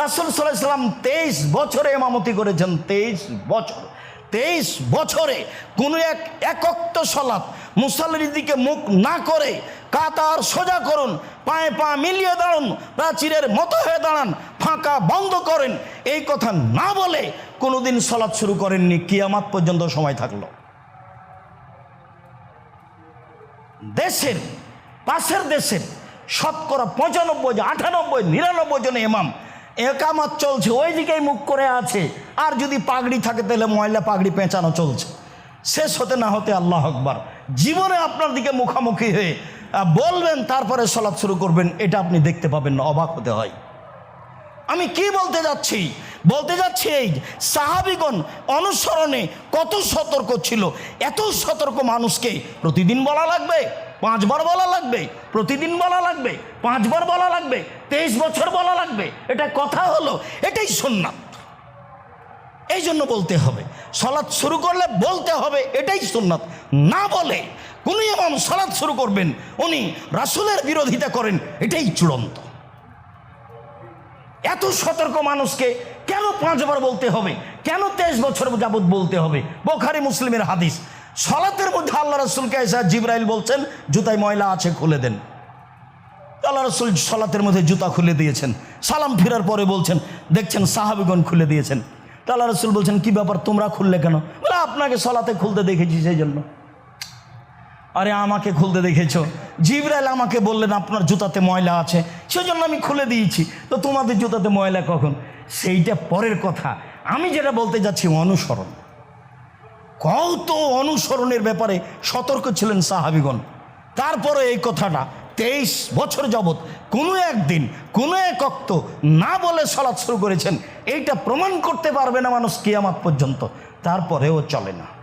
রাসুল সাল্লাম তেইশ বছরে এমামতি করেছেন, তেইশ বছর। তেইশ বছরে কোনো এক একক্ত সলাপ মুসাল্লির দিকে মুখ না করে কাতার সোজা করুন, পায়ে পা মিলিয়ে দাঁড়ান, প্রাচীরের মতো হয়ে দাঁড়ান, ফাঁকা বন্ধ করেন। এই কথা না বলে কোনোদিন সলাৎ শুরু করেননি, কিয়ামাত পর্যন্ত সময় থাকল। দেশের, পাশের দেশের শতকরা পঁচানব্বই, আটানব্বই, নিরানব্বই জন এমাম একামাত চলছে, ওই দিকেই মুখ করে আছে। আর যদি পাগড়ি থাকে, তাহলে ময়লা পাগড়ি পেঁচানো চলছে। শেষ হতে না হতে আল্লাহ আকবার। জীবনে আপনার দিকে মুখামুখি হয়ে বলবেন, তারপরে সলাপ শুরু করবেন, এটা আপনি দেখতে পাবেন না অবাক হতে হয়। আমি কি বলতে যাচ্ছি? বলতে যাচ্ছি এই সাহাবিগণ অনুসরণে কত সতর্ক ছিল? এত সতর্ক মানুষকে প্রতিদিন বলা লাগবে, পাঁচবার বলা লাগবে, প্রতিদিন বলা লাগবে, পাঁচবার বলা লাগবে, তেইশ বছর বলা লাগবে। এটা কথা হলো, এটাই সুন্নাত। এই জন্য বলতে হবে সলাৎ শুরু করলে বলতে হবে, এটাই সুন্নাত। না বলে কোন এমন সলাৎ শুরু করবেন, উনি রাসুলের বিরোধিতা করেন, এটাই চূড়ান্ত। এত সতর্ক মানুষকে কেন পাঁচবার বলতে হবে? কেন তেইশ বছর যাবৎ বলতে হবে? বোখারি মুসলিমের হাদিস। সলাতের মধ্যে আল্লাহ রসুলকে এসে জিব্রাইল বলছেন, জুতায় ময়লা আছে, খুলে দেন। আল্লাহ রসুল সলাতের মধ্যে জুতা খুলে দিয়েছেন। সালাম ফিরার পরে বলছেন, দেখছেন, সাহাবিগণ খুলে দিয়েছেন। তা আল্লাহ রসুল বলছেন, কি ব্যাপার, তোমরা খুললে কেন? বলে, আপনাকে সলাতে খুলতে দেখেছি সেই জন্য। আরে, আমাকে খুলতে দেখেছ? জিবরাইল আমাকে বললেন, আপনার জুতাতে ময়লা আছে সেজন্য আমি খুলে দিয়েছি। তো তোমাদের জুতাতে ময়লা কখন? সেইটা পরের কথা। আমি যেটা বলতে যাচ্ছি, অনুসরণ। কত অনুসরণের ব্যাপারে সতর্ক ছিলেন সাহাবিগণ। তারপরে এই কথাটা, তেইশ বছর যাবৎ কোনো একদিন, কোনো এক অক্ত না বলে সলাৎ শুরু করেছেন। এইটা প্রমাণ করতে পারবে না মানুষ কিয়ামাত পর্যন্ত। তারপরেও চলে না।